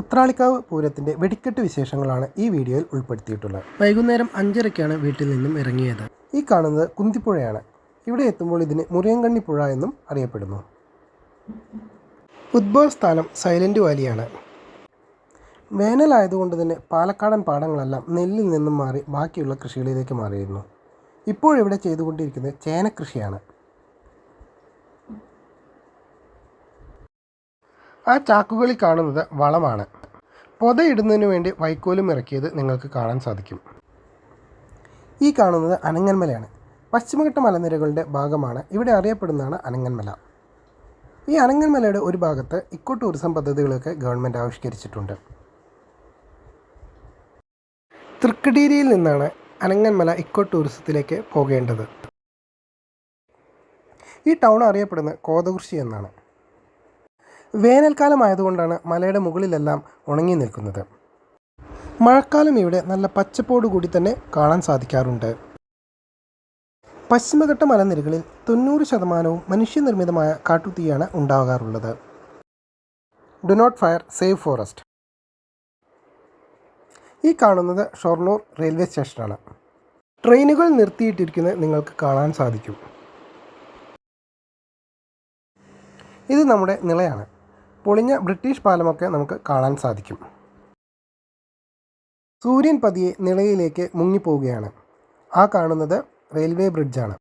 ഉത്രാളിക്കാവ് പൂരത്തിന്റെ വെടിക്കെട്ട് വിശേഷങ്ങളാണ് ഈ വീഡിയോയിൽ ഉൾപ്പെടുത്തിയിട്ടുള്ളത്. വൈകുന്നേരം അഞ്ചരയ്ക്കാണ് വീട്ടിൽ നിന്നും ഇറങ്ങിയത്. ഈ കാണുന്നത് കുന്തിപ്പുഴയാണ്. ഇവിടെ എത്തുമ്പോൾ ഇതിന് മുറിയങ്കണ്ണി പുഴ എന്നും അറിയപ്പെടുന്നു. ഉദ്ഭവസ്ഥാനം സൈലന്റ് വാലിയാണ്. വേനലായതുകൊണ്ട് തന്നെ പാലക്കാടൻ പാടങ്ങളെല്ലാം നെല്ലിൽ നിന്നും മാറി ബാക്കിയുള്ള കൃഷികളിലേക്ക് മാറിയിരുന്നു. ഇപ്പോഴിവിടെ ചെയ്തുകൊണ്ടിരിക്കുന്നത് ചേനക്കൃഷിയാണ്. ആ ചാക്കുകളിൽ കാണുന്നത് വളമാണ്. പൊതയിടുന്നതിന് വേണ്ടി വൈക്കോലും ഇറക്കിയത് നിങ്ങൾക്ക് കാണാൻ സാധിക്കും. ഈ കാണുന്നത് അനങ്ങന്മലയാണ് പശ്ചിമഘട്ട മലനിരകളുടെ ഭാഗമാണ്. ഇവിടെ അറിയപ്പെടുന്നതാണ് അനങ്ങന്മല ഈ അനങ്ങന്മലയുടെ ഒരു ഭാഗത്ത് ഇക്കോ ടൂറിസം പദ്ധതികളൊക്കെ ഗവൺമെന്റ് ആവിഷ്കരിച്ചിട്ടുണ്ട്. തൃക്കടീരിയിൽ നിന്നാണ് അനങ്ങന്മല ഇക്കോ ടൂറിസത്തിലേക്ക് പോകേണ്ടത്. ഈ ടൗൺ അറിയപ്പെടുന്നത് കോതകുർശി എന്നാണ്. വേനൽക്കാലം ആയതുകൊണ്ടാണ് മലയുടെ മുകളിലെല്ലാം ഉണങ്ങി നിൽക്കുന്നത്. മഴക്കാലം ഇവിടെ നല്ല പച്ചപ്പോടുകൂടി തന്നെ കാണാൻ സാധിക്കാറുണ്ട്. പശ്ചിമഘട്ട മലനിരകളിൽ തൊണ്ണൂറ് ശതമാനവും മനുഷ്യനിർമ്മിതമായ കാട്ടുതീയാണ് ഉണ്ടാകാറുള്ളത്. Do not fire save forest ഈ കാണുന്നത് ഷൊർണൂർ റെയിൽവേ സ്റ്റേഷനാണ്. ട്രെയിനുകൾ നിർത്തിയിട്ടിരിക്കുന്നത് നിങ്ങൾക്ക് കാണാൻ സാധിക്കും. ഇത് നമ്മുടെ നിളയാണ്. പൊളിഞ്ഞ ബ്രിട്ടീഷ് പാലമൊക്കെ നമുക്ക് കാണാൻ സാധിക്കും. സൂര്യൻ പതിയെ നിളയിലേക്ക് മുങ്ങിപ്പോവുകയാണ്. ആ കാണുന്നത് റെയിൽവേ ബ്രിഡ്ജാണ്.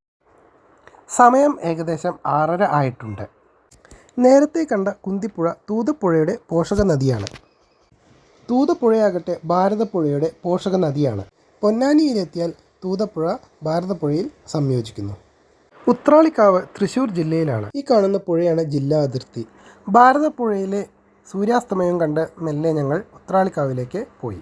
സമയം ഏകദേശം ആറര ആയിട്ടുണ്ട്. നേരത്തെ കണ്ട കുന്തിപ്പുഴ തൂതപ്പുഴയുടെ പോഷക നദിയാണ്. തൂതപ്പുഴയാകട്ടെ ഭാരതപ്പുഴയുടെ പോഷക നദിയാണ്. പൊന്നാനിയിലെത്തിയാൽ തൂതപ്പുഴ ഭാരതപ്പുഴയിൽ സംയോജിക്കുന്നു. ഉത്രാളിക്കാവ് തൃശ്ശൂർ ജില്ലയിലാണ്. ഈ കാണുന്ന പുഴയാണ് ജില്ലാ അതിർത്തി. ഭാരതപ്പുഴയിലെ സൂര്യാസ്തമയം കണ്ട് മെല്ലെ ഞങ്ങൾ ഉത്രാളിക്കാവിലേക്ക് പോയി.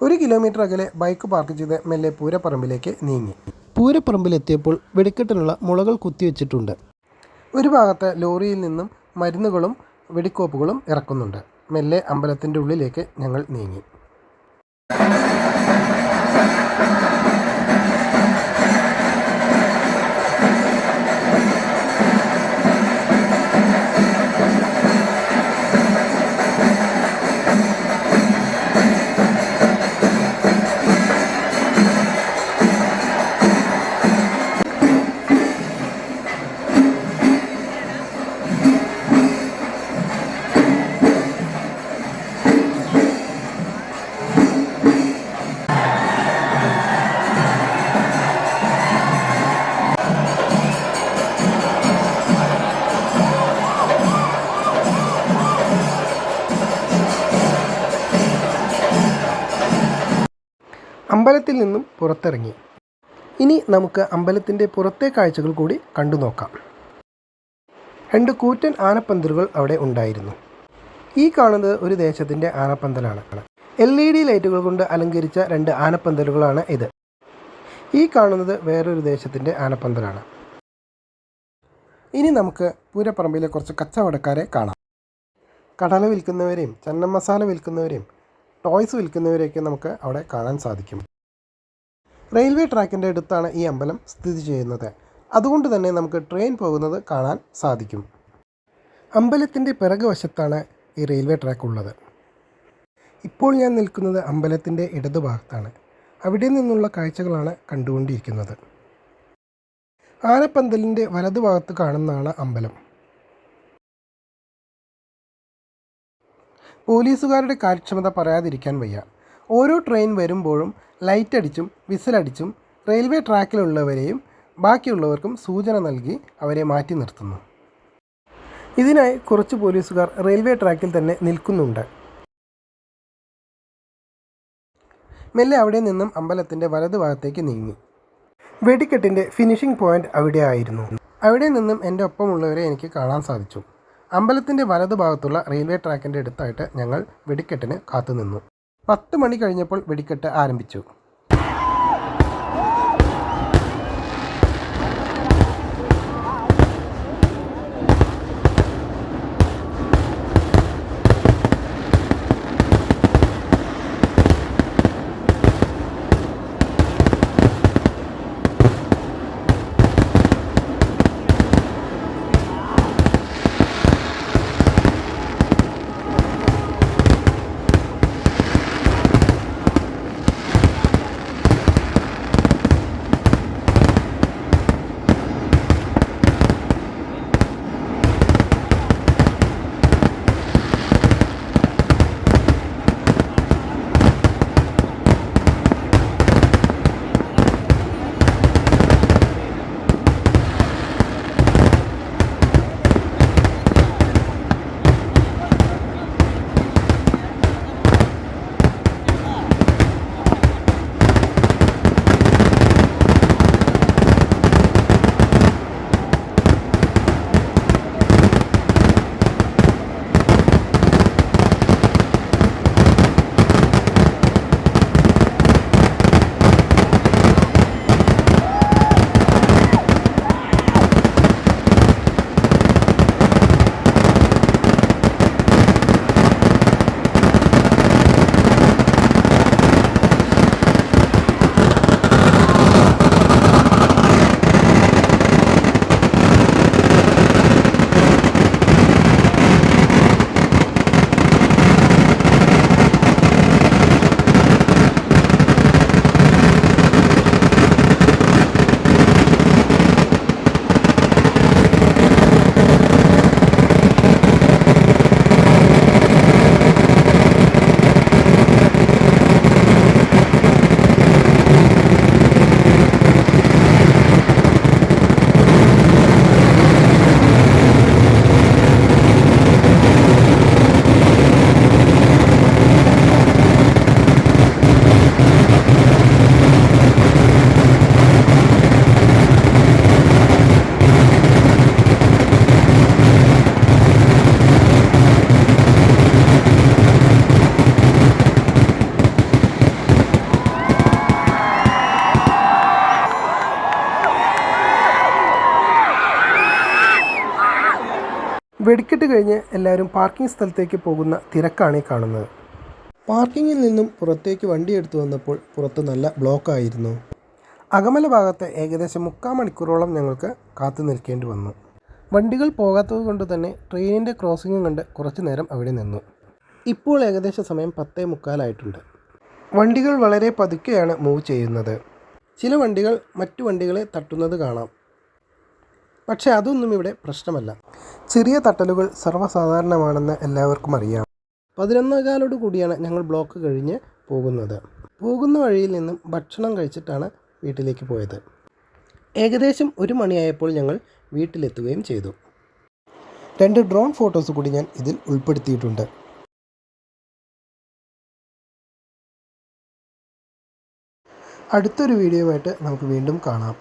ഒരു കിലോമീറ്റർ അകലെ ബൈക്ക് പാർക്ക് ചെയ്ത് മെല്ലെ പൂരപ്പറമ്പിലേക്ക് നീങ്ങി. പൂരപ്പറമ്പിലെത്തിയപ്പോൾ വെടിക്കെട്ടിനുള്ള മുളകൾ കുത്തിവെച്ചിട്ടുണ്ട് ഒരു ഭാഗത്ത് ലോറിയിൽ നിന്നും മരുന്നുകളും വെടിക്കോപ്പുകളും ഇറക്കുന്നുണ്ട്. മെല്ലെ അമ്പലത്തിന്റെ ഉള്ളിലേക്ക് ഞങ്ങൾ നീങ്ങി. അമ്പലത്തിൽ നിന്നും പുറത്തിറങ്ങി. ഇനി നമുക്ക് അമ്പലത്തിന്റെ പുറത്തെ കാഴ്ചകൾ കൂടി കണ്ടു നോക്കാം. രണ്ട് കൂറ്റൻ ആനപ്പന്തലുകൾ അവിടെ ഉണ്ടായിരുന്നു. ഈ കാണുന്നത് ഒരു ദേശത്തിന്റെ ആനപ്പന്തലാണ്. എൽ ഇ ഡി ലൈറ്റുകൾ കൊണ്ട് അലങ്കരിച്ച രണ്ട് ആനപ്പന്തലുകളാണ് ഇത്. ഈ കാണുന്നത് വേറൊരു ദേശത്തിന്റെ ആനപ്പന്തലാണ്. ഇനി നമുക്ക് പൂരപ്പറമ്പിലെ കുറച്ച് കച്ചവടക്കാരെ കാണാം. കടല വിൽക്കുന്നവരെയും ചന്ന മസാല വിൽക്കുന്നവരെയും ടോയ്സ് വിൽക്കുന്നവരെയൊക്കെ നമുക്ക് അവിടെ കാണാൻ സാധിക്കും. റെയിൽവേ ട്രാക്കിന്റെ അടുത്താണ് ഈ അമ്പലം സ്ഥിതി ചെയ്യുന്നത്. അതുകൊണ്ട് തന്നെ നമുക്ക് ട്രെയിൻ പോകുന്നത് കാണാൻ സാധിക്കും. അമ്പലത്തിന്റെ പിറകുവശത്താണ് ഈ റെയിൽവേ ട്രാക്ക് ഉള്ളത്. ഇപ്പോൾ ഞാൻ നിൽക്കുന്നത് അമ്പലത്തിന്റെ ഇടതുഭാഗത്താണ്. അവിടെ നിന്നുള്ള കാഴ്ചകളാണ് കണ്ടുകൊണ്ടിരിക്കുന്നത്. ആനപ്പന്തലിന്റെ വലതുഭാഗത്ത് കാണുന്നതാണ് അമ്പലം. പോലീസുകാരുടെ കാര്യക്ഷമത പറയാതിരിക്കാൻ വയ്യ. ഓരോ ട്രെയിൻ വരുമ്പോഴും ലൈറ്റ് അടിച്ചും വിസിലടിച്ചും റെയിൽവേ ട്രാക്കിലുള്ളവരെയും ബാക്കിയുള്ളവർക്കും സൂചന നൽകി അവരെ മാറ്റി നിർത്തുന്നു. ഇതിനായി കുറച്ച് പോലീസുകാർ റെയിൽവേ ട്രാക്കിൽ തന്നെ നിൽക്കുന്നുണ്ട്. മെല്ലെ അവിടെ നിന്നും അമ്പലത്തിന്റെ വലതുഭാഗത്തേക്ക് നീങ്ങി. വെടിക്കെട്ടിന്റെ ഫിനിഷിംഗ് പോയിന്റ് അവിടെ ആയിരുന്നു അവിടെ നിന്നും എന്റെ ഒപ്പമുള്ളവരെ എനിക്ക് കാണാൻ സാധിച്ചു. അമ്പലത്തിന്റെ വലതുഭാഗത്തുള്ള റെയിൽവേ ട്രാക്കിന്റെ അടുത്തായിട്ട് ഞങ്ങൾ വെടിക്കെട്ടിന് കാത്തുനിന്നു. പത്ത് മണി കഴിഞ്ഞപ്പോൾ വെടിക്കെട്ട് ആരംഭിച്ചു. വെടിക്കെട്ട് കഴിഞ്ഞ് എല്ലാവരും പാർക്കിംഗ് സ്ഥലത്തേക്ക് പോകുന്ന തിരക്കാണ് ഈ കാണുന്നത്. പാർക്കിങ്ങിൽ നിന്നും പുറത്തേക്ക് വണ്ടി എടുത്തു വന്നപ്പോൾ പുറത്ത് നല്ല ബ്ലോക്കായിരുന്നു അകമല ഭാഗത്ത് ഏകദേശം മുക്കാൽ മണിക്കൂറോളം ഞങ്ങൾക്ക് കാത്തു നിൽക്കേണ്ടി വന്നു. വണ്ടികൾ പോകാത്തത് കൊണ്ട് തന്നെ ട്രെയിനിന്റെ ക്രോസിംഗും കണ്ട് കുറച്ച് നേരം അവിടെ നിന്നു. ഇപ്പോൾ ഏകദേശം സമയം പത്തേ മുക്കാലായിട്ടുണ്ട് വണ്ടികൾ വളരെ പതുക്കെയാണ് മൂവ് ചെയ്യുന്നത്. ചില വണ്ടികൾ മറ്റു വണ്ടികളെ തട്ടുന്നത് കാണാം. പക്ഷേ അതൊന്നും ഇവിടെ പ്രശ്നമല്ല. ചെറിയ തട്ടലുകൾ സർവസാധാരണമാണെന്ന് എല്ലാവർക്കും അറിയാം. പതിനൊന്നേകാലോട് കൂടിയാണ് ഞങ്ങൾ ബ്ലോക്ക് കഴിഞ്ഞ് പോകുന്നത്. പോകുന്ന വഴിയിൽ നിന്നും ഭക്ഷണം കഴിച്ചിട്ടാണ് വീട്ടിലേക്ക് പോയത്. ഏകദേശം ഒരു മണിയായപ്പോൾ ഞങ്ങൾ വീട്ടിലെത്തുകയും ചെയ്തു. രണ്ട് ഡ്രോൺ ഫോട്ടോസ് കൂടി ഞാൻ ഇതിൽ ഉൾപ്പെടുത്തിയിട്ടുണ്ട്. അടുത്തൊരു വീഡിയോയുമായിട്ട് നമുക്ക് വീണ്ടും കാണാം.